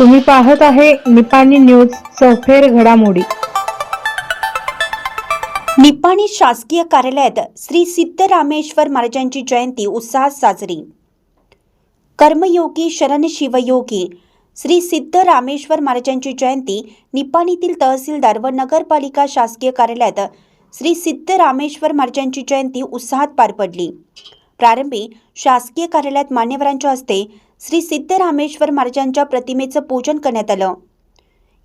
तुम्ही पाहत आहे निपाणी न्यूज सफेर घडामोडी. निपाणी शासकीय कार्यालयात श्री सिद्धरामेश्वर महाराजांची जयंती उत्साहात साजरी. कर्मयोगी शरण शिवयोगी श्री सिद्ध रामेश्वर महाराजांची जयंती निपाणीतील तहसीलदार व नगरपालिका शासकीय कार्यालयात श्री सिद्ध रामेश्वर महाराजांची जयंती उत्साहात पार पडली. प्रारंभी शासकीय कार्यालयात मान्यवरांच्या हस्ते श्री सिद्धरामेश्वर महाराजांच्या प्रतिमेचं पूजन करण्यात आलं.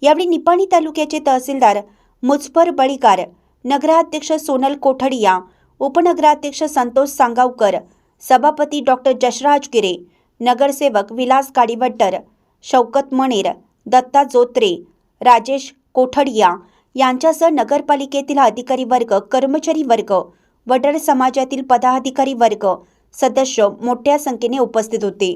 यावेळी निपाणी तालुक्याचे तहसीलदार मुजफर बळीकार नगराध्यक्ष सोनल कोठडिया उपनगराध्यक्ष संतोष सांगावकर सभापती डॉक्टर जशराज गिरे नगरसेवक विलास काडीवट्टर शौकत मणेर दत्ता जोत्रे राजेश कोठडिया यांच्यासह नगरपालिकेतील अधिकारी वर्ग कर्मचारी वर्ग वडर समाजातील पदाधिकारी वर्ग सदस्य मोठ्या संख्येने उपस्थित होते.